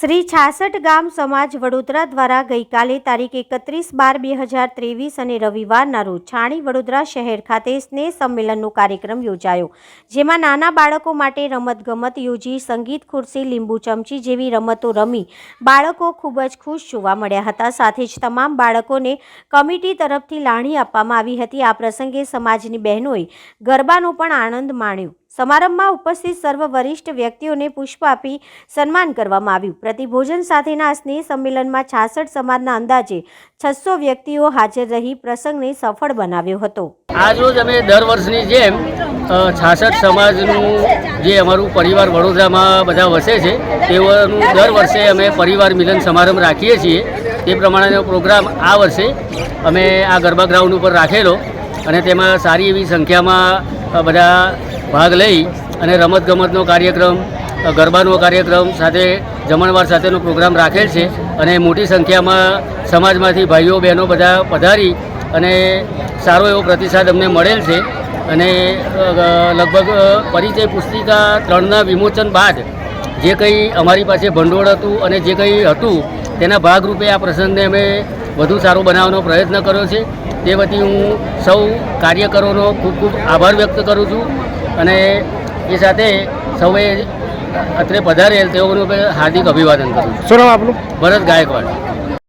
શ્રી છાસઠ ગામ સમાજ વડોદરા દ્વારા ગઈકાલે તારીખ એકત્રીસ બાર બે હજાર ત્રેવીસ અને રવિવારના રોજ છાણી વડોદરા શહેર ખાતે સ્નેહ સંમેલનનો કાર્યક્રમ યોજાયો, જેમાં નાના બાળકો માટે રમતગમત યોજી, સંગીત ખુરશી, લીંબુ ચમચી જેવી રમતો રમી બાળકો ખૂબ જ ખુશ જોવા મળ્યા હતા. સાથે જ તમામ બાળકોને કમિટી તરફથી લાણી આપવામાં આવી હતી. આ પ્રસંગે સમાજની બહેનોએ ગરબાનો પણ આનંદ માણ્યો. સમારંભમાં ઉપસ્થિત સર્વ વરિષ્ઠ વ્યક્તિઓને પુષ્પ આપી સન્માન કરવામાં આવ્યું. પ્રતિભોજન સાથેના સ્નેહ સંમેલનમાં છાસઠ સમાજના અંદાજે છસો વ્યક્તિઓ હાજર રહી પ્રસંગને સફળ બનાવ્યો હતો. આજરોજ અમે દર વર્ષની જેમ છાસઠ સમાજનું જે અમારું પરિવાર વડોદરામાં બધા વસે છે, તેઓનું દર વર્ષે અમે પરિવાર મિલન સમારંભ રાખીએ છીએ. તે પ્રમાણેનો પ્રોગ્રામ આ વર્ષે અમે આ ગરબા ગ્રાઉન્ડ ઉપર રાખેલો અને તેમાં સારી એવી સંખ્યામાં બધા ભાગ લઈ અને રમતગમતનો કાર્યક્રમ ગરબાનો કાર્યક્રમ સાથે જમણવાર સાથેનો પ્રોગ્રામ રાખેલ છે અને મોટી સંખ્યામાં સમાજમાંથી ભાઈઓ, બહેનો બધા પધારી અને સારો એવો પ્રતિસાદ અમને મળેલ છે અને લગભગ પરિચય પુસ્તિકા ત્રણના વિમોચન બાદ જે કંઈ અમારી પાસે ભંડોળ હતું અને જે કંઈ હતું તેના ભાગરૂપે આ પ્રસંગને અમે વધુ સારો બનાવવાનો પ્રયત્ન કર્યો છે. તે વતી હું સૌ કાર્યકરોનો ખૂબ ખૂબ આભાર વ્યક્ત કરું છું અને એ સાથે સૌએ અત્રે પધારેલ તેઓનું હાર્દિક અભિવાદન કરું છું. શું નામ આપનું? ભરત ગાયકવાડ.